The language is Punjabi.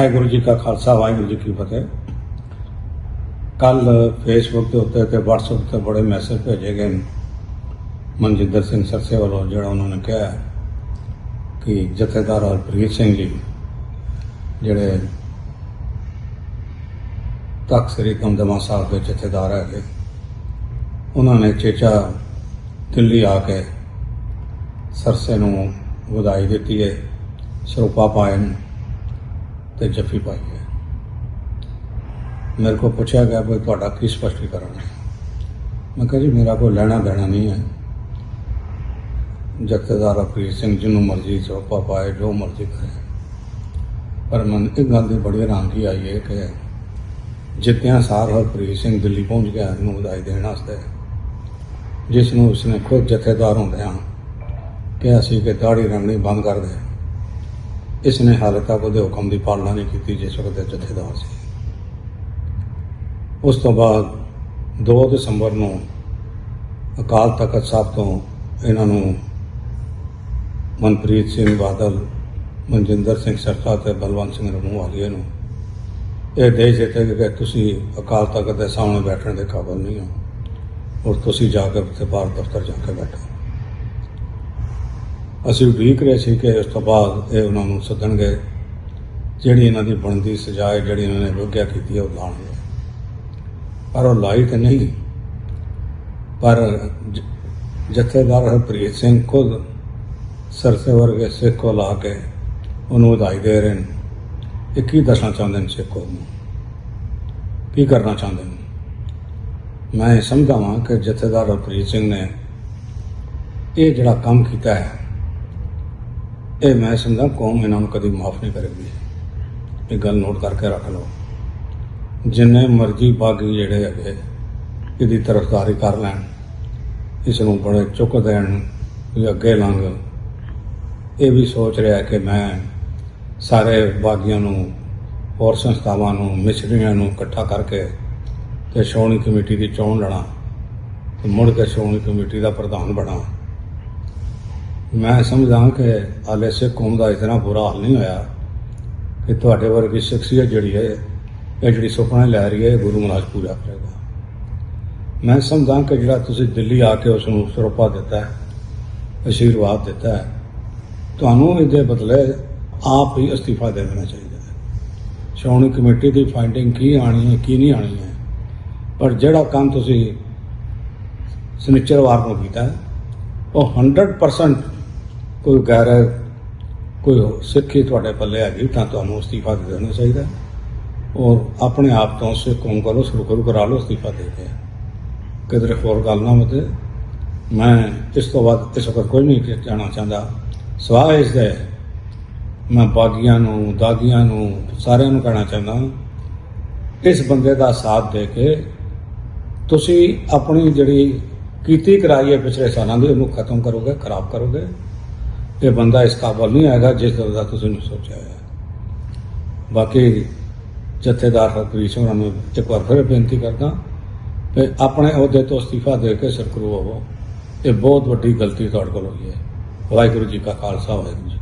ਵਾਹਿਗੁਰੂ ਜੀ ਕਾ ਖਾਲਸਾ, ਵਾਹਿਗੁਰੂ ਜੀ ਕੀ ਫਤਿਹ। ਕੱਲ ਫੇਸਬੁੱਕ ਦੇ ਉੱਤੇ ਤੇ WhatsApp ਤੇ ਬੜੇ ਮੈਸੇਜ ਭੇਜੇ ਗਏ ਨੇ। ਮਨਜਿੰਦਰ ਸਿੰਘ ਸਰਸੇ ਵੱਲੋਂ, ਜਿਹੜਾ ਉਹਨਾਂ ਨੇ ਕਿਹਾ ਕਿ ਜਥੇਦਾਰ ਹਰਪ੍ਰੀਤ ਸਿੰਘ ਜੀ, ਜਿਹੜੇ ਤਖਤ ਸ੍ਰੀ ਦਮਦਮਾ ਸਾਹਿਬ ਦੇ ਜਥੇਦਾਰ ਹੈਗੇ, ਉਹਨਾਂ ਨੇ ਚੇਚਾ ਦਿੱਲੀ ਆ ਕੇ ਸਰਸੇ ਨੂੰ ਵਧਾਈ ਦਿੱਤੀ ਹੈ, ਸਰੂਪਾ ਪਾਏ ਤੇ ਜੱਫੀ ਪਾਈ ਹੈ ਮੇਰੇ ਕੋਲ ਪੁੱਛਿਆ ਗਿਆ ਵੀ ਤੁਹਾਡਾ ਕੀ ਸਪਸ਼ਟੀਕਰਨ ਹੈ? ਮੈਂ ਕਿਹਾ ਜੀ, ਮੇਰਾ ਕੋਈ ਲੈਣਾ ਦੇਣਾ ਨਹੀਂ ਹੈ। ਜਥੇਦਾਰ ਅਪਰੀਤ ਸਿੰਘ ਜਿਹਨੂੰ ਮਰਜ਼ੀ ਚੋਪਾ ਪਾਏ, ਜੋ ਮਰਜ਼ੀ ਕਰੇ। ਪਰ ਮਨ ਇੱਕ ਗੱਲ ਦੀ ਬੜੀ ਹੈਰਾਨਗੀ ਆਈ ਹੈ ਕਿ ਜਿੱਤਿਆਂ ਸਾਰ ਹਰਪ੍ਰੀਤ ਸਿੰਘ ਦਿੱਲੀ ਪਹੁੰਚ ਗਿਆ, ਇਹਨੂੰ ਵਧਾਈ ਦੇਣ ਵਾਸਤੇ ਜਿਸ ਨੂੰ ਉਸਨੇ ਖੁਦ ਜਥੇਦਾਰ ਹੁੰਦਿਆਂ ਕਿਹਾ ਸੀ ਕਿ ਦਾੜੀ ਰੰਗਣੀ ਬੰਦ ਕਰ ਦੇ। ਇਸ ਨੇ ਹਾਲੇ ਤੱਕ ਉਹਦੇ ਹੁਕਮ ਦੀ ਪਾਲਣਾ ਨਹੀਂ ਕੀਤੀ ਜਿਸ ਵਕਤ ਇਹ ਜਥੇਦਾਰ ਸੀ। ਉਸ ਤੋਂ ਬਾਅਦ 2 ਦਸੰਬਰ ਨੂੰ ਅਕਾਲ ਤਖਤ ਸਾਹਿਬ ਤੋਂ ਇਹਨਾਂ ਨੂੰ ਮਨਪ੍ਰੀਤ ਸਿੰਘ ਬਾਦਲ, ਮਨਜਿੰਦਰ ਸਿੰਘ ਸਰਕਾ ਤੇ ਬਲਵੰਤ ਸਿੰਘ ਰਮੂਵਾਲੀਏ ਨੂੰ ਇਹ ਦੇਸ਼ ਦਿੱਤੇ ਕਿ ਤੁਸੀਂ ਅਕਾਲ ਤਖਤ ਦੇ ਸਾਹਮਣੇ ਬੈਠਣ ਦੇ ਕਾਬਿਲ ਨਹੀਂ ਹੋ ਔਰ ਤੁਸੀਂ ਜਾ ਕੇ ਉੱਥੇ ਬਾਹਰ ਦਫ਼ਤਰ ਜਾ ਕੇ ਬੈਠੋ। ਅਸੀਂ ਉਡੀਕ ਰਹੇ ਸੀ ਕਿ ਉਸ ਤੋਂ ਬਾਅਦ ਇਹ ਉਹਨਾਂ ਨੂੰ ਸੱਦਣਗੇ। ਜਿਹੜੀ ਇਹਨਾਂ ਦੀ ਬਣਦੀ ਸਜ਼ਾ ਹੈ, ਜਿਹੜੀ ਇਹਨਾਂ ਨੇ ਵਿਗਿਆ ਕੀਤੀ ਹੈ, ਉਹ ਲਾਉਣਗੇ ਪਰ ਉਹ ਲਾਈ ਤੇ ਨਹੀਂ। ਪਰ ਜਥੇਦਾਰ ਹਰਪ੍ਰੀਤ ਸਿੰਘ ਖੁਦ ਸਰਸੇ ਵਰਗੇ ਸਿੱਖ ਕੋ ਲਾ ਕੇ ਉਹਨੂੰ ਵਧਾਈ ਦੇ ਰਹੇ ਨੇ। ਇਹ ਕੀ ਦੱਸਣਾ ਚਾਹੁੰਦੇ ਨੇ ਸਿੱਖ ਕੌਮ ਨੂੰ ਕੀ ਕਰਨਾ ਚਾਹੁੰਦੇ ਨੇ? ਮੈਂ ਇਹ ਸਮਝਦਾ ਕਿ ਜਥੇਦਾਰ ਹਰਪ੍ਰੀਤ ਸਿੰਘ ਨੇ ਇਹ ਜਿਹੜਾ ਕੰਮ ਕੀਤਾ ਹੈ ਇਹ ਮੈਂ ਸਮਝਦਾ ਕੌਮ ਇਹਨਾਂ ਨੂੰ ਕਦੀ ਮਾਫ ਨਹੀਂ ਕਰੇਗੀ। ਇਹ ਗੱਲ ਨੋਟ ਕਰਕੇ ਰੱਖ ਲਓ। ਜਿੰਨੇ ਮਰਜ਼ੀ ਬਾਗੀ ਜਿਹੜੇ ਹੈਗੇ, ਇਹਦੀ ਤਰਫਦਾਰੀ ਕਰ ਲੈਣ। ਇਸ ਨੂੰ ਬੜੇ ਚੁੱਕ ਦੇਣ ਵੀ ਅੱਗੇ ਲੰਘ। ਇਹ ਵੀ ਸੋਚ ਰਿਹਾ ਕਿ ਮੈਂ ਸਾਰੇ ਬਾਗੀਆਂ ਨੂੰ ਹੋਰ ਸੰਸਥਾਵਾਂ ਨੂੰ ਮਿਸਰੀਆਂ ਨੂੰ ਇਕੱਠਾ ਕਰਕੇ ਤੇ ਸ਼੍ਰੋਮਣੀ ਕਮੇਟੀ ਦੀ ਚੋਣ ਲੜਾਂ ਤੇ ਮੁੜ ਕੇ ਸ਼੍ਰੋਮਣੀ ਕਮੇਟੀ ਦਾ ਪ੍ਰਧਾਨ ਬਣਾ। ਮੈਂ ਸਮਝਦਾ ਕਿ ਹਾਲੇ ਸਿੱਖ ਕੌਮ ਦਾ ਇਤਨਾ ਬੁਰਾ ਹਾਲ ਨਹੀਂ ਹੋਇਆ ਕਿ ਤੁਹਾਡੇ ਵਰਗੀ ਸ਼ਖਸੀਅਤ ਜਿਹੜੀ ਹੈ, ਇਹ ਜਿਹੜੀ ਸੁਪਨਾ ਲੈ ਰਹੀ ਹੈ ਗੁਰੂ ਮਹਾਰਾਜ ਪੂਰਾ ਕਰੇਗਾ। ਮੈਂ ਸਮਝਦਾ ਕਿ ਜਿਹੜਾ ਤੁਸੀਂ ਦਿੱਲੀ ਆ ਕੇ ਉਸ ਨੂੰ ਸਰੂਪਾ ਦਿੱਤਾ ਹੈ, ਅਸ਼ੀਰਵਾਦ ਦਿੱਤਾ ਹੈ, ਤੁਹਾਨੂੰ ਇਹਦੇ ਬਦਲੇ ਆਪ ਹੀ ਅਸਤੀਫਾ ਦੇ ਦੇਣਾ ਚਾਹੀਦਾ ਹੈ। ਸ਼੍ਰੋਮਣੀ ਕਮੇਟੀ ਦੀ ਫਾਈਂਡਿੰਗ ਕੀ ਆਣੀ ਹੈ, ਕੀ ਨਹੀਂ ਆਣੀ ਹੈ, ਪਰ ਜਿਹੜਾ ਕੰਮ ਤੁਸੀਂ ਸਨਿਚਰਵਾਰ ਨੂੰ ਕੀਤਾ ਉਹ 100% ਕੋਈ ਗੈਰ, ਕੋਈ ਸਿੱਖੀ ਤੁਹਾਡੇ ਪੱਲੇ ਹੈਗੀ, ਤਾਂ ਤੁਹਾਨੂੰ ਅਸਤੀਫਾ ਦੇ ਦੇਣਾ ਚਾਹੀਦਾ ਔਰ ਆਪਣੇ ਆਪ ਤੋਂ ਸਿੱਖ ਕੌਮ ਕਰੋ ਸ਼ੁਰੂ ਕਰੂ, ਕਰਾ ਲਓ, ਅਸਤੀਫਾ ਦੇ ਕੇ ਕਿਧਰੇ ਹੋਰ ਗੱਲ ਨਾ ਹੋਵੇ। ਮੈਂ ਇਸ ਤੋਂ ਬਾਅਦ ਇਸ ਵਕਤ ਕੋਈ ਨਹੀਂ ਕਹਿਣਾ ਚਾਹੁੰਦਾ। ਸਵਾਹ ਇਸ ਦੇ ਮੈਂ ਬਾਗੀਆਂ ਨੂੰ ਦਾਦੀਆਂ ਨੂੰ, ਸਾਰਿਆਂ ਨੂੰ ਕਹਿਣਾ ਚਾਹੁੰਦਾ ਇਸ ਬੰਦੇ ਦਾ ਸਾਥ ਦੇ ਕੇ ਤੁਸੀਂ ਆਪਣੀ ਜਿਹੜੀ ਕੀਤੀ ਕਰਾਈ ਹੈ ਪਿਛਲੇ ਸਾਲਾਂ ਦੀ, ਉਹਨੂੰ ਖਤਮ ਕਰੋਗੇ, ਖਰਾਬ ਕਰੋਗੇ। ਇਹ ਬੰਦਾ ਇਸ ਕਾਬਲ ਨਹੀਂ ਆਏਗਾ ਜਿਸ ਦਾ ਤੁਸੀਂ ਨਹੀਂ ਸੋਚਿਆ ਹੈ ਬਾਕੀ ਜਥੇਦਾਰ ਹਰਪ੍ਰੀਤ ਸਿੰਘ ਨੂੰ ਇੱਕ ਵਾਰ ਫਿਰ ਬੇਨਤੀ ਕਰਦਾ ਕਿ ਆਪਣੇ ਅਹੁਦੇ ਤੋਂ ਅਸਤੀਫਾ ਦੇ ਕੇ ਸਰਕਰੂ ਹੋਵੋ ਇਹ ਬਹੁਤ ਵੱਡੀ ਗਲਤੀ ਤੁਹਾਡੇ ਕੋਲ ਹੋਈ ਹੈ। ਵਾਹਿਗੁਰੂ ਜੀ ਕਾ ਖਾਲਸਾ, ਵਾਹਿਗੁਰੂ ਜੀ